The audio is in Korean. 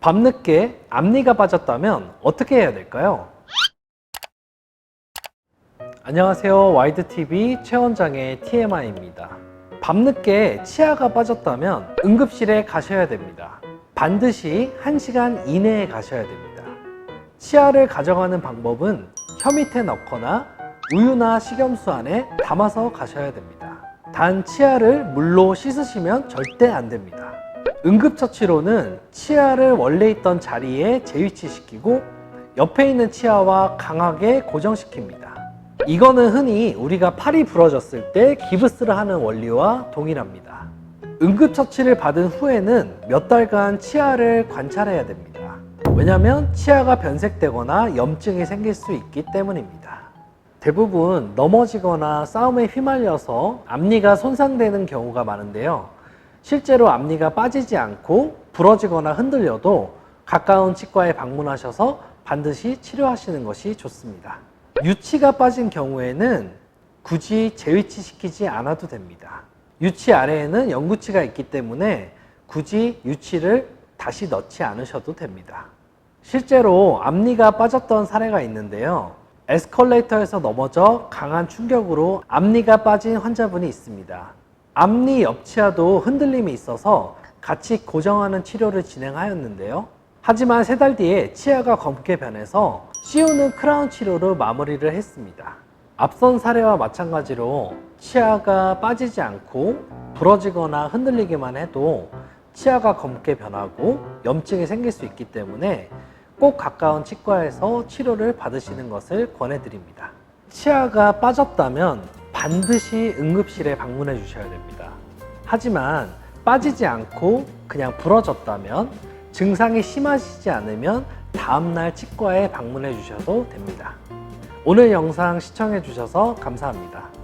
밤늦게 앞니가 빠졌다면 어떻게 해야 될까요? 안녕하세요. 와이드TV 최원장의 TMI입니다. 밤늦게 치아가 빠졌다면 응급실에 가셔야 됩니다. 반드시 1시간 이내에 가셔야 됩니다. 치아를 가져가는 방법은 혀 밑에 넣거나 우유나 식염수 안에 담아서 가셔야 됩니다. 단 치아를 물로 씻으시면 절대 안 됩니다. 응급처치로는 치아를 원래 있던 자리에 재위치시키고 옆에 있는 치아와 강하게 고정시킵니다. 이거는 흔히 우리가 팔이 부러졌을 때 기부스를 하는 원리와 동일합니다. 응급처치를 받은 후에는 몇 달간 치아를 관찰해야 됩니다. 왜냐하면 치아가 변색되거나 염증이 생길 수 있기 때문입니다. 대부분 넘어지거나 싸움에 휘말려서 앞니가 손상되는 경우가 많은데요. 실제로 앞니가 빠지지 않고 부러지거나 흔들려도 가까운 치과에 방문하셔서 반드시 치료하시는 것이 좋습니다. 유치가 빠진 경우에는 굳이 재위치 시키지 않아도 됩니다. 유치 아래에는 연구치가 있기 때문에 굳이 유치를 다시 넣지 않으셔도 됩니다. 실제로 앞니가 빠졌던 사례가 있는데요. 에스컬레이터에서 넘어져 강한 충격으로 앞니가 빠진 환자분이 있습니다. 앞니 옆치아도 흔들림이 있어서 같이 고정하는 치료를 진행하였는데요. 하지만 세 달 뒤에 치아가 검게 변해서 씌우는 크라운 치료로 마무리를 했습니다. 앞선 사례와 마찬가지로 치아가 빠지지 않고 부러지거나 흔들리기만 해도 치아가 검게 변하고 염증이 생길 수 있기 때문에 꼭 가까운 치과에서 치료를 받으시는 것을 권해드립니다. 치아가 빠졌다면 반드시 응급실에 방문해 주셔야 됩니다. 하지만 빠지지 않고 그냥 부러졌다면 증상이 심하시지 않으면 다음날 치과에 방문해 주셔도 됩니다. 오늘 영상 시청해 주셔서 감사합니다.